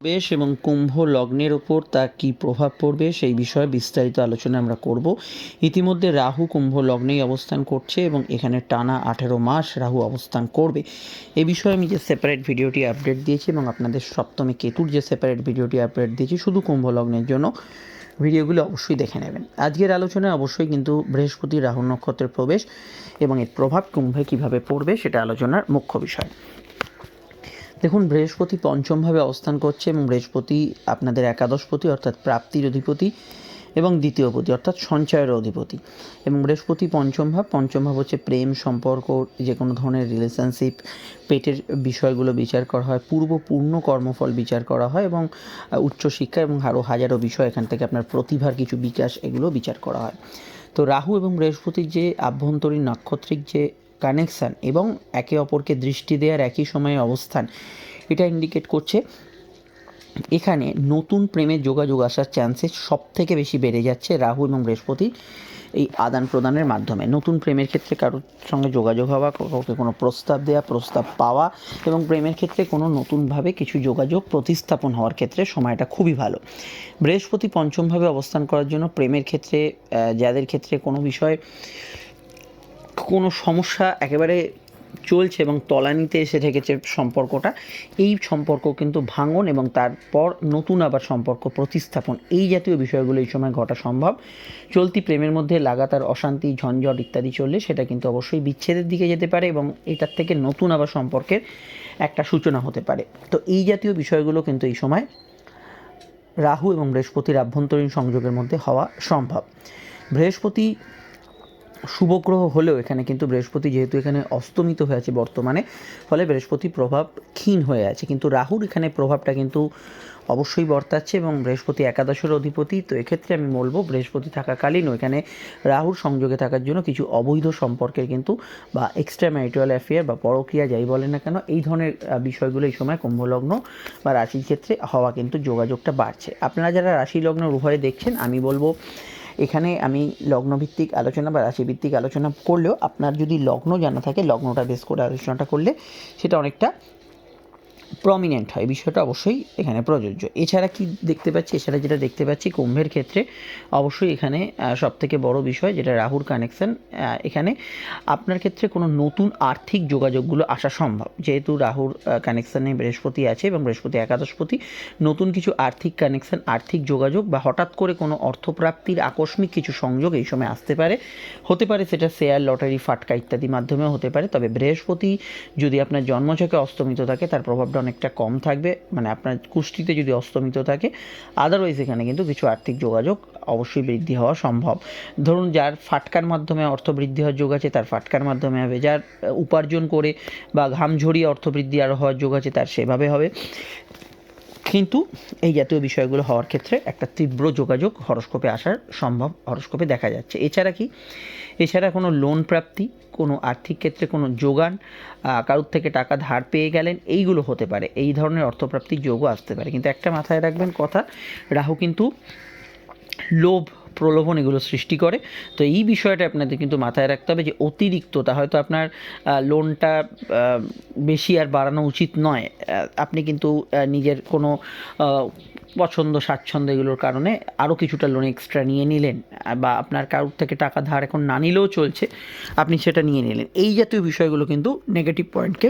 বেশ এবং কুম্ভ লগ্নের ওপর তার কী প্রভাব পড়বে সেই বিষয়ে বিস্তারিত আলোচনা আমরা করব। ইতিমধ্যে রাহু কুম্ভ লগ্নেই অবস্থান করছে এবং এখানে টানা আঠেরো মাস রাহু অবস্থান করবে। এ বিষয়ে আমি যে সেপারেট ভিডিওটি আপডেট দিয়েছি এবং আপনাদের সপ্তমে কেতুর যে সেপারেট ভিডিওটি আপডেট দিয়েছি, শুধু কুম্ভ লগ্নের জন্য ভিডিওগুলো অবশ্যই দেখে নেবেন। আজকের আলোচনায় অবশ্যই কিন্তু বৃহস্পতি রাহু নক্ষত্রের প্রবেশ এবং এর প্রভাব কুম্ভে কীভাবে পড়বে সেটা আলোচনার মুখ্য বিষয়। দেখুন, বৃহস্পতি পঞ্চমভাবে অবস্থান করছে এবং বৃহস্পতি আপনাদের একাদশপতি, অর্থাৎ প্রাপ্তির অধিপতি এবং দ্বিতীয় পতি, অর্থাৎ সঞ্চয়ের অধিপতি। এবং বৃহস্পতি পঞ্চম ভাব পঞ্চম ভাব হচ্ছে প্রেম সম্পর্ক যে কোনো ধরনের রিলেশনশিপ পেটের বিষয়গুলো বিচার করা হয়, পূর্ব পূর্ণ কর্মফল বিচার করা হয় এবং উচ্চশিক্ষা এবং আরও হাজারো বিষয় এখান থেকে আপনার প্রতিভার কিছু বিকাশ এগুলো বিচার করা হয়। তো রাহু এবং বৃহস্পতির যে আভ্যন্তরীণ নাক্ষত্রিক যে কানেকশান এবং একে অপরকে দৃষ্টি দেওয়ার একই সময়ে অবস্থান। এটা ইন্ডিকেট করছে, এখানে নতুন প্রেমের যোগাযোগ আসার চান্সেস সব থেকে বেশি বেড়ে যাচ্ছে রাহু এবং বৃহস্পতি এই আদান প্রদানের মাধ্যমে। নতুন প্রেমের ক্ষেত্রে কারোর সঙ্গে যোগাযোগ হওয়া, কাউকে কোনো প্রস্তাব দেওয়া প্রস্তাব পাওয়া এবং প্রেমের ক্ষেত্রে কোনো নতুনভাবে কিছু যোগাযোগ প্রতিস্থাপন হওয়ার ক্ষেত্রে সময়টা খুবই ভালো। বৃহস্পতি পঞ্চমভাবে অবস্থান করার জন্য প্রেমের ক্ষেত্রে যাদের ক্ষেত্রে কোনো বিষয় কোনো সমস্যা একেবারে চলছে এবং তলানিতে এসে ঠেকেছে সম্পর্কটা, এই সম্পর্ক কিন্তু ভাঙন এবং তারপর নতুন আবার সম্পর্ক প্রতিস্থাপন। এই জাতীয় বিষয়গুলো এই সময় ঘটা সম্ভব। চলতি প্রেমের মধ্যে লাগাতার অশান্তি, ঝঞ্ঝট ইত্যাদি চললে সেটা কিন্তু অবশ্যই বিচ্ছেদের দিকে যেতে পারে এবং এটার থেকে নতুন আবার সম্পর্কের একটা সূচনা হতে পারে। তো এই জাতীয় বিষয়গুলো কিন্তু এই সময় রাহু এবং বৃহস্পতির আভ্যন্তরীণ সংযোগের মধ্যে হওয়া সম্ভব। বৃহস্পতি শুভগ্রহ হলেও এখানে কিন্তু বৃহস্পতি যেহেতু এখানে অস্তমিত হয়ে আছে বর্তমানে, ফলে বৃহস্পতি প্রভাব ক্ষীণ হয়ে আছে। কিন্তু রাহুর এখানে প্রভাবটা কিন্তু অবশ্যই বর্তাচ্ছে এবং বৃহস্পতি একাদশের অধিপতি। তো এক্ষেত্রে আমি বলব, বৃহস্পতি থাকাকালীনও এখানে রাহুর সংযোগে থাকার জন্য কিছু অবৈধ সম্পর্কের কিন্তু বা এক্সট্রা ম্যারিটাল অ্যাফেয়ার বা পরক্রিয়া যাই বলে না কেন, এই ধরনের বিষয়গুলো এই সময় কুম্ভলগ্ন বা রাশির ক্ষেত্রে হওয়া কিন্তু যোগাযোগটা বাড়ছে। আপনারা যারা রাশি লগ্ন উভয়ে দেখছেন, আমি বলব এখানে আমি লগ্নভিত্তিক আলোচনা বা রাশিভিত্তিক আলোচনা করলেও আপনার যদি লগ্ন জানা থাকে, লগ্নটা বেশ করে আলোচনাটা করলে সেটা অনেকটা প্রমিনেন্ট হয়। বিষয়টা অবশ্যই এখানে প্রযোজ্য। এছাড়া কি দেখতে পাচ্ছি? এছাড়া যেটা দেখতে পাচ্ছি কুম্ভের ক্ষেত্রে অবশ্যই এখানে সব থেকে বড় বিষয় যেটা রাহুর কানেকশন এখানে আপনার ক্ষেত্রে কোনো নতুন আর্থিক যোগাযোগগুলো আসা সম্ভব। যেহেতু রাহুর কানেকশানে বৃহস্পতি আছে এবং বৃহস্পতি একাদশপতি, নতুন কিছু আর্থিক কানেকশন আর্থিক যোগাযোগ বা হঠাৎ করে কোনো অর্থপ্রাপ্তির আকস্মিক কিছু সংযোগ এই সময় আসতে পারে। হতে পারে সেটা শেয়ার লটারি ফাটকা ইত্যাদি মাধ্যমেও হতে পারে। তবে বৃহস্পতি যদি আপনার জন্মছকে অস্তমিত থাকে, তার প্রভাবটা অনেকটা কম থাকবে মানে আপনার কুষ্টিতে যদি অস্তমিত থাকে আদারওয়াইজ এখানে কিন্তু কিছু আর্থিক যোগাযোগ অবশ্যই বৃদ্ধি হওয়া সম্ভব। ধরুন যার ফাটকার মাধ্যমে অর্থ বৃদ্ধি হওয়ার যোগ আছে, তার ফাটকার মাধ্যমে হবে। যার উপার্জন করে বা ঘাম ঝরিয়ে অর্থ বৃদ্ধি আরও হওয়ার যোগ আছে, তার সেভাবে হবে। কিন্তু এই জাতীয় বিষয়গুলো হওয়ার ক্ষেত্রে একটা তীব্র যোগাযোগ হরস্কোপে আসার সম্ভব হরস্কোপে দেখা যাচ্ছে। এছাড়া কি? এছাড়া কোনো লোন প্রাপ্তি, কোনো আর্থিক ক্ষেত্রে কোনো যোগান কারোর থেকে টাকা ধার পেয়ে গেলেন, এইগুলো হতে পারে। এই ধরনের অর্থপ্রাপ্তির যোগও আসতে পারে। কিন্তু একটা মাথায় রাখবেন কথা, রাহু কিন্তু লোভ প্রলোভন এগুলো সৃষ্টি করে। তো এই বিষয়টা আপনাদের কিন্তু মাথায় রাখতে হবে যে অতিরিক্ততা হয়তো আপনার লোনটা বেশি আর বাড়ানো উচিত নয়। আপনি কিন্তু নিজের কোনো পছন্দ, স্বাচ্ছন্দ্য এগুলোর কারণে আরও কিছুটা লোন এক্সট্রা নিয়ে নিলেন। বা আপনার কারোর থেকে টাকা ধার এখন না নিলেও চলছে, আপনি সেটা নিয়ে নিলেন। এই জাতীয় বিষয়গুলো কিন্তু নেগেটিভ পয়েন্টকে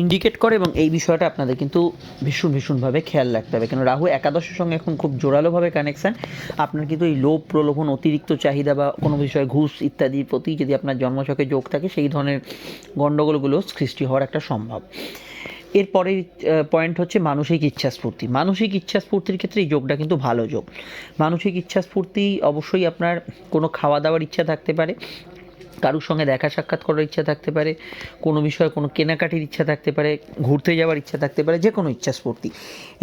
ইন্ডিকেট করে এবং এই বিষয়টা আপনাদের কিন্তু ভীষণ ভীষণভাবে খেয়াল রাখতে হবে। কেন রাহু একাদশের সঙ্গে এখন খুব জোরালোভাবে কানেকশান আপনার কিন্তু এই লোভ, প্রলোভন, অতিরিক্ত চাহিদা বা কোনো বিষয়ে ঘুষ ইত্যাদির প্রতি যদি আপনার জন্মছকে যোগ থাকে, সেই ধরনের গণ্ডগোলগুলো সৃষ্টি হওয়ার একটা সম্ভব। এরপরের পয়েন্ট হচ্ছে মানসিক ইচ্ছাস্ফূর্তি। মানসিক ইচ্ছাস্ফূর্তির ক্ষেত্রে এই যোগটা কিন্তু ভালো যোগ। মানসিক ইচ্ছাস্ফূর্তি অবশ্যই আপনার কোনো খাওয়া দাওয়ার ইচ্ছা থাকতে পারে। কারোর সঙ্গে দেখা সাক্ষাৎ করার ইচ্ছা থাকতে পারে, কোনো বিষয়ে কোনো কেনাকাটির ইচ্ছা থাকতে পারে, ঘুরতে যাওয়ার ইচ্ছা থাকতে পারে যে কোনো ইচ্ছাস্ফূর্তি।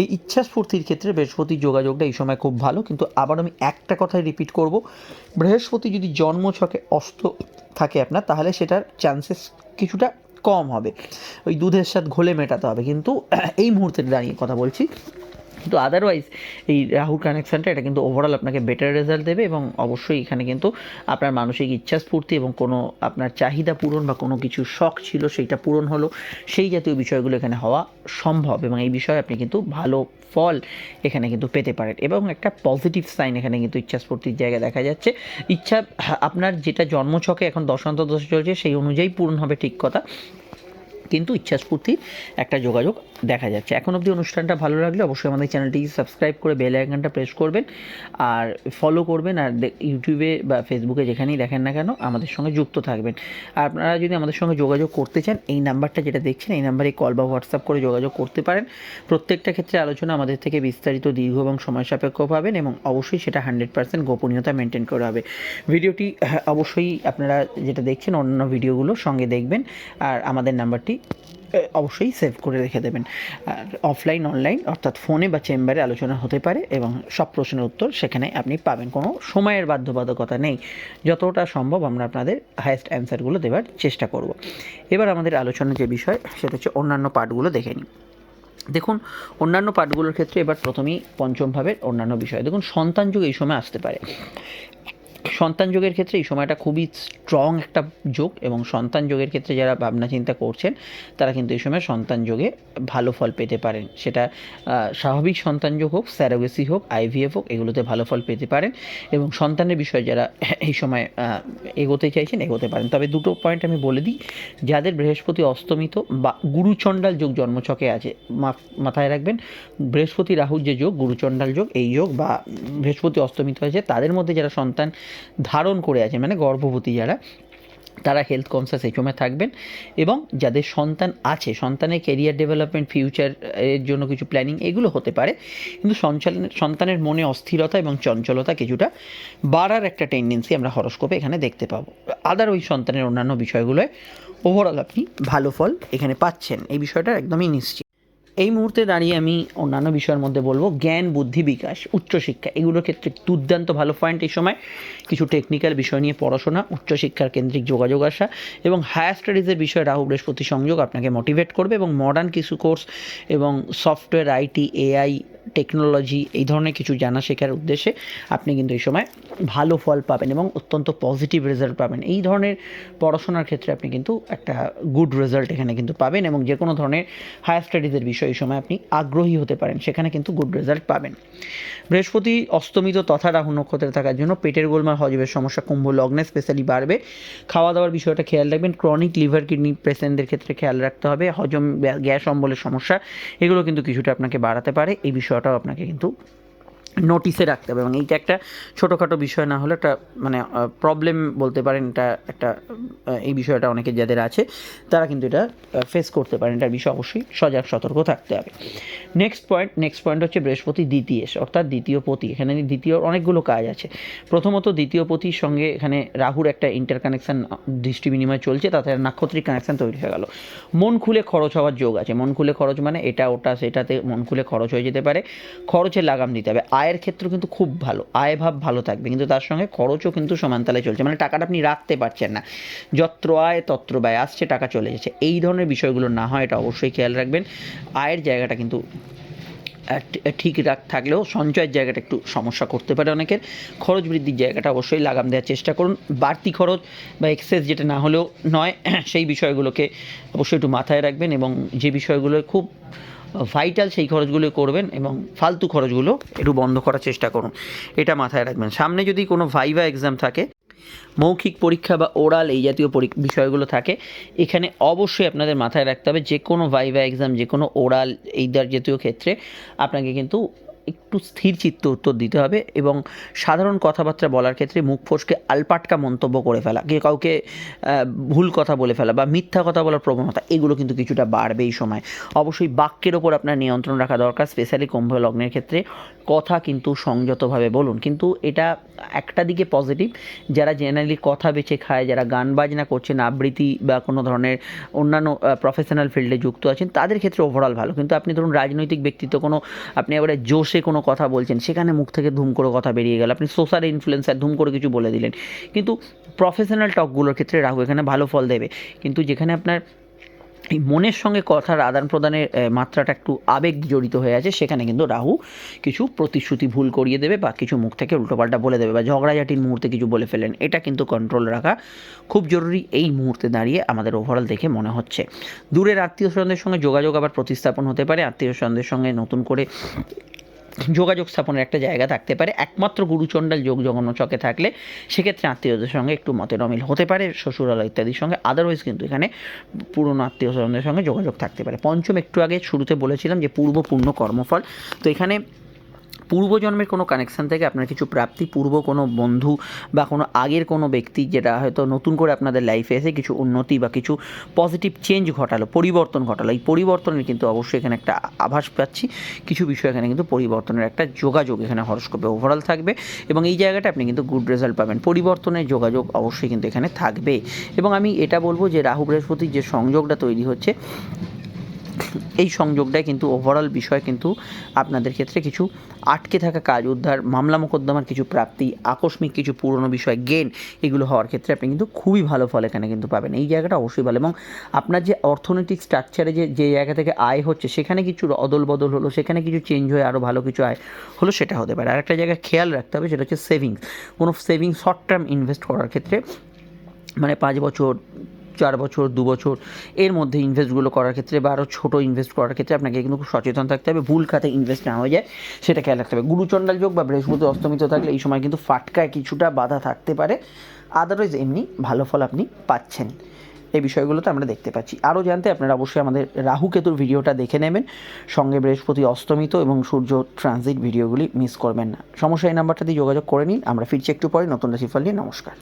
এই ইচ্ছাস্ফূর্তির ক্ষেত্রে বৃহস্পতির যোগাযোগটা এই সময় খুব ভালো, কিন্তু আবার আমি একটা কথাই রিপিট করব। বৃহস্পতি যদি জন্মছকে অস্ত থাকে আপনার, তাহলে সেটার চান্সেস কিছুটা কম হবে। ওই দুধের সাথে ঘোলে মেটাতে হবে। কিন্তু এই মুহূর্তে দাঁড়িয়ে কথা বলছি কিন্তু আদারওয়াইজ এই রাহুর কানেকশানটা এটা কিন্তু ওভারঅল আপনাকে বেটার রেজাল্ট দেবে এবং অবশ্যই এখানে কিন্তু আপনার মানসিক ইচ্ছা স্ফূর্তি এবং কোনো আপনার চাহিদা পূরণ বা কোনো কিছু শখ ছিল সেইটা পূরণ হলো। সেই জাতীয় বিষয়গুলো এখানে হওয়া সম্ভব এবং এই বিষয়ে আপনি কিন্তু ভালো ফল এখানে কিন্তু পেতে পারেন এবং একটা পজিটিভ সাইন এখানে কিন্তু ইচ্ছা স্ফূর্তির জায়গায় দেখা যাচ্ছে। ইচ্ছা আপনার যেটা জন্মছকে এখন দশান্ত দশ চলছে সেই অনুযায়ী পূরণ হবে ঠিক কথা। কিন্তু ইচ্ছাস্ফূর্তির একটা যোগাযোগ দেখা যাচ্ছে। এখন অবধি অনুষ্ঠানটা ভালো লাগলে অবশ্যই আমাদের চ্যানেলটি সাবস্ক্রাইব করে বেল আইকনটা প্রেস করবেন আর ফলো করবেন আর ইউটিউবে বা ফেসবুকে যেখানেই দেখেন না কেন আমাদের সঙ্গে যুক্ত থাকবেন। আর আপনারা যদি আমাদের সঙ্গে যোগাযোগ করতে চান এই নাম্বারটা যেটা দেখছেন এই নাম্বারে কল বা হোয়াটসঅ্যাপ করে যোগাযোগ করতে পারেন। প্রত্যেকটা ক্ষেত্রে আলোচনা আমাদের থেকে বিস্তারিত দীর্ঘ এবং সময় সাপেক্ষ পাবেন এবং অবশ্যই সেটা হান্ড্রেড পার্সেন্ট গোপনীয়তা মেনটেন করা হবে। ভিডিওটি হ্যাঁ, অবশ্যই আপনারা যেটা দেখছেন অন্যান্য ভিডিওগুলো সঙ্গে দেখবেন। আর আমাদের নাম্বারটি অবশ্যই সেভ করে রেখে দেবেন। আর অফলাইন অনলাইন অর্থাৎ ফোনে বা চেম্বারে আলোচনা হতে পারে এবং সব প্রশ্নের উত্তর সেখানে আপনি পাবেন। কোনো সময়ের বাধ্যবাধকতা নেই। যতটা সম্ভব আমরা আপনাদের হায়েস্ট অ্যান্সারগুলো দেওয়ার চেষ্টা করব। এবার আমাদের আলোচনার যে বিষয়, সেটা হচ্ছে অন্যান্য পার্টগুলো দেখে নিই। দেখুন, অন্যান্য পাঠগুলোর ক্ষেত্রে এবার প্রথমেই পঞ্চম ভাবের অন্যান্য বিষয়। দেখুন, সন্তান যুগ এই সময় আসতে পারে। সন্তান যোগের ক্ষেত্রে এই সময়টা খুবই স্ট্রং একটা যোগ এবং সন্তান যোগের ক্ষেত্রে যারা ভাবনা চিন্তা করছেন, তারা কিন্তু এই সময় সন্তান যোগে ভালো ফল পেতে পারেন। সেটা স্বাভাবিক সন্তান যোগ হোক স্যারোগেসি হোক আইভিএফ হোক, এগুলোতে ভালো ফল পেতে পারেন এবং সন্তানের বিষয়ে যারা এই সময় এগোতে চাইছেন, এগোতে পারেন। তবে দুটো পয়েন্ট আমি বলে দিই, যাদের বৃহস্পতি অস্তমিত বা গুরুচণ্ডাল যোগ জন্মছকে আছে মাথায় রাখবেন, বৃহস্পতি রাহুর যে যোগ, গুরুচণ্ডাল যোগ, এই যোগ বা বৃহস্পতি অস্তমিত হয়েছে তাদের মধ্যে যারা সন্তান ধারণ করে আছে মানে গর্ভবতী যারা, তারা হেলথ কনসিয়াস এই সময় থাকবেন এবং যাদের সন্তান আছে, সন্তানের কেরিয়ার ডেভেলপমেন্ট ফিউচার এর জন্য কিছু প্ল্যানিং এগুলো হতে পারে, কিন্তু সঞ্চালনের সন্তানের মনে অস্থিরতা এবং চঞ্চলতা কিছুটা বাড়ার একটা টেন্ডেন্সি আমরা হরস্কোপে এখানে দেখতে পাবো। আদার ওই সন্তানের অন্যান্য বিষয়গুলোয় ওভারঅল আপনি ভালো ফল এখানে পাচ্ছেন, এই বিষয়টা একদমই নিশ্চিত। এই মুহূর্তে দাঁড়িয়ে আমি অন্যান্য বিষয়ের মধ্যে বলব, জ্ঞান, বুদ্ধি বিকাশ, উচ্চশিক্ষা, এগুলোর ক্ষেত্রে দুর্দান্ত ভালো পয়েন্ট এই সময়। কিছু টেকনিক্যাল বিষয় নিয়ে পড়াশোনা, উচ্চশিক্ষার কেন্দ্রিক যোগাযোগ আসা এবং হায়ার স্টাডিজের বিষয়ে রাহু বৃহস্পতি সংযোগ আপনাকে মোটিভেট করবে এবং মডার্ন কিছু কোর্স এবং সফটওয়্যার আইটি এআই টেকনোলজি এই ধরনের কিছু জানা শেখার উদ্দেশ্যে আপনি কিন্তু এই সময় ভালো ফল পাবেন এবং অত্যন্ত পজিটিভ রেজাল্ট পাবেন। এই ধরনের পড়াশোনার ক্ষেত্রে আপনি কিন্তু একটা গুড রেজাল্ট এখানে কিন্তু পাবেন এবং যে কোনো ধরনের হায়ার স্টাডিজের বিষয়ে এই সময় আপনি আগ্রহী হতে পারেন, সেখানে কিন্তু গুড রেজাল্ট পাবেন। বৃহস্পতি অস্তমিত তথা রাহু নক্ষত্রে থাকার জন্য পেটের গোলমাল, হজমের সমস্যা, কুম্ভ, লগ্নে স্পেশালি বাড়বে। খাওয়া দাওয়ার বিষয়টা খেয়াল রাখবেন ক্রনিক লিভার কিডনি পেশেন্টদের ক্ষেত্রে খেয়াল রাখতে হবে, হজম গ্যাস, অম্বলের সমস্যা, এগুলো কিন্তু কিছুটা আপনাকে বাড়াতে পারে, এই বিষয়টাও আপনাকে কিন্তু নোটিসে রাখতে হবে এবং এইটা একটা ছোটোখাটো বিষয় না হলে একটা মানে প্রবলেম বলতে পারেন, এটা একটা এই বিষয়টা অনেকে যাদের আছে, তারা কিন্তু এটা ফেস করতে পারেন। এটার বিষয়ে অবশ্যই সজাগ, সতর্ক থাকতে হবে। নেক্সট পয়েন্ট নেক্সট পয়েন্ট হচ্ছে বৃহস্পতি দ্বিতীয়, অর্থাৎ দ্বিতীয় পতি। এখানে দ্বিতীয় অনেকগুলো কাজ আছে। প্রথমত দ্বিতীয় পতির সঙ্গে এখানে রাহুর একটা ইন্টার কানেকশান দৃষ্টি বিনিময় চলছে, তাতে নাক্ষত্রিক কানেকশন তৈরি হয়ে গেল। মন খুলে খরচ হওয়ার যোগ আছে। মন খুলে খরচ মানে এটা, ওটা, সেটাতে মন খুলে খরচ হয়ে যেতে পারে। খরচের লাগাম দিতে হবে। আয়ের ক্ষেত্রে কিন্তু খুব ভালো, আয় ভাব ভালো থাকবে, কিন্তু তার সঙ্গে খরচও কিন্তু সমানতালে চলছে মানে টাকাটা আপনি রাখতে পারছেন না। যত্র আয়, তত্র ব্যয়, আসছে, টাকা চলে যাচ্ছে। এই ধরনের বিষয়গুলো না হয়, এটা অবশ্যই খেয়াল রাখবেন। আয়ের জায়গাটা কিন্তু ঠিক রাখ, থাকলেও সঞ্চয়ের জায়গাটা একটু সমস্যা করতে পারে অনেকের। খরচ বৃদ্ধির জায়গাটা অবশ্যই লাগাম দেওয়ার চেষ্টা করুন। বাড়তি খরচ বা এক্সেস যেটা না হলেও নয়, সেই বিষয়গুলোকে অবশ্যই একটু মাথায় রাখবেন এবং যে বিষয়গুলো খুব ভাইটাল সেই খরচগুলো করবেন এবং ফালতু খরচগুলো একটু বন্ধ করার চেষ্টা করুন। এটা মাথায় রাখবেন। সামনে যদি কোনো ভাইভা এক্সাম থাকে, মৌখিক পরীক্ষা বা ওরাল এই জাতীয় বিষয়গুলো থাকে, এখানে অবশ্যই আপনাদের মাথায় রাখতে হবে যে কোনো ভাইভা এক্সাম যে কোনো ওরাল এইদার জাতীয় ক্ষেত্রে আপনাকে কিন্তু একটু স্থির চিত্ত উত্তর দিতে হবে এবং সাধারণ কথাবার্তা বলার ক্ষেত্রে মুখ ফসকে আলপাটকা মন্তব্য করে ফেলা, কে কাউকে ভুল কথা বলে ফেলা বা মিথ্যা কথা বলার প্রবণতা, এগুলো কিন্তু কিছুটা বাড়বে এই সময়। অবশ্যই বাক্যের ওপর আপনার নিয়ন্ত্রণ রাখা দরকার স্পেশালি কুম্ভ লগ্নের ক্ষেত্রে। কথা কিন্তু সংযতভাবে বলুন, কিন্তু এটা একটা দিকে পজিটিভ যারা জেনারেলি কথা বেছে খায়, যারা গান বাজনা করছেন আবৃত্তি বা কোনো ধরনের অন্যান্য প্রফেশনাল ফিল্ডে যুক্ত আছেন, তাদের ক্ষেত্রে ওভারঅল ভালো। কিন্তু আপনি ধরুন রাজনৈতিক ব্যক্তিত্ব, কোনো, আপনি এবারে জোশে কোনো কথা বলছেন, সেখানে মুখ থেকে ধুম করে কথা বেরিয়ে গেল। আপনি সোশ্যাল ইনফ্লুয়েন্সার ধুম করে কিছু বলে দিলেন। কিন্তু প্রফেশনাল টকগুলোর ক্ষেত্রে রাহু এখানে ভালো ফল দেবে। কিন্তু যেখানে আপনার এই মনের সঙ্গে কথার আদান প্রদানের মাত্রাটা একটু আবেগ জড়িত হয়ে আছে, সেখানে কিন্তু রাহু কিছু প্রতিশ্রুতি ভুল করিয়ে দেবে বা কিছু মুখ থেকে উল্টোপাল্টা বলে দেবে বা ঝগড়াঝাটির মুহূর্তে কিছু বলে ফেলেন এটা কিন্তু কন্ট্রোল রাখা খুব জরুরি এই মুহূর্তে দাঁড়িয়ে আমাদের ওভারঅল দেখে মনে হচ্ছে। দূরের আত্মীয় স্বজনদের সঙ্গে যোগাযোগ আবার প্রতিস্থাপন হতে পারে। আত্মীয় স্বজনদের সঙ্গে নতুন করে যোগাযোগ স্থাপনের একটা জায়গা থাকতে পারে। একমাত্র গুরুচণ্ডাল যোগ জগন্ন চকে থাকলে সেক্ষেত্রে আত্মীয়দের সঙ্গে একটু মতের অমিল হতে পারে। শ্বশুরালয় ইত্যাদির সঙ্গে। আদারওয়াইজ কিন্তু এখানে পুরনো আত্মীয় স্বজনদের সঙ্গে যোগাযোগ থাকতে পারে। পঞ্চম একটু আগে শুরুতে বলেছিলাম যে পূর্ব পূর্ণ কর্মফল। তো এখানে পূর্বজন্মের কোনো কানেকশান থেকে আপনার কিছু প্রাপ্তি, পূর্ব কোনো বন্ধু বা কোনো আগের কোনো ব্যক্তি যেটা হয়তো নতুন করে আপনাদের লাইফে এসে কিছু উন্নতি বা কিছু পজিটিভ চেঞ্জ ঘটালো, পরিবর্তন ঘটালো, এই পরিবর্তনের কিন্তু অবশ্যই এখানে একটা আভাস পাচ্ছি। কিছু বিষয় এখানে কিন্তু পরিবর্তনের একটা যোগাযোগ এখানে হরস্কোপে ওভারঅল থাকবে এবং এই জায়গাটা আপনি কিন্তু গুড রেজাল্ট পাবেন। পরিবর্তনের যোগাযোগ অবশ্যই কিন্তু এখানে থাকবে। এবং আমি এটা বলব যে রাহু বৃহস্পতির যে সংযোগটা তৈরি হচ্ছে এই সংযোগটাই কিন্তু ওভারঅল বিষয় কিন্তু আপনাদের ক্ষেত্রে কিছু আটকে থাকা কাজ, উদ্ধার, মামলা মোকদ্দমার কিছু প্রাপ্তি, আকস্মিক কিছু পুরনো বিষয় গেন এগুলো হওয়ার ক্ষেত্রে আপনি কিন্তু খুবই ভালো ফল এখানে কিন্তু পাবেন। এই জায়গাটা অবশ্যই ভালো এবং আপনার যে অর্থনৈতিক স্ট্রাকচারে যে যে জায়গা থেকে আয় হচ্ছে, সেখানে কিছু অদল বদল হলো, সেখানে কিছু চেঞ্জ হয়ে আরও ভালো কিছু আয় হলো, সেটা হতে পারে। আর একটা জায়গায় খেয়াল রাখতে হবে, সেটা হচ্ছে সেভিংস কোনো সেভিংস শর্ট টার্ম ইনভেস্ট করার ক্ষেত্রে মানে পাঁচ বছর চার বছর, দু বছর, এর মধ্যে ইনভেস্টগুলো করার ক্ষেত্রে বা আরও ছোটো ইনভেস্ট করার ক্ষেত্রে আপনাকে কিন্তু খুব সচেতন থাকতে হবে। ভুল খাতে ইনভেস্ট না হয়ে যায়, সেটা খেয়াল রাখতে হবে। গুরুচণ্ডাল যোগ বা বৃহস্পতি অস্তমিত থাকলে এই সময় কিন্তু ফাটকায় কিছুটা বাধা থাকতে পারে। আদারওয়াইজ এমনি ভালো ফল আপনি পাচ্ছেন। এই বিষয়গুলোতে আমরা দেখতে পাচ্ছি। আরও জানতে আপনারা অবশ্যই আমাদের রাহু কেতুর ভিডিওটা দেখে নেবেন। সঙ্গে বৃহস্পতি অস্তমিত এবং সূর্য ট্রানজিট ভিডিওগুলি মিস করবেন না। সমস্যা এই নাম্বারটা দিয়ে যোগাযোগ করে নিন। আমরা ফিরছি একটু পরে। নতুন রাশিফল নিয়ে নমস্কার।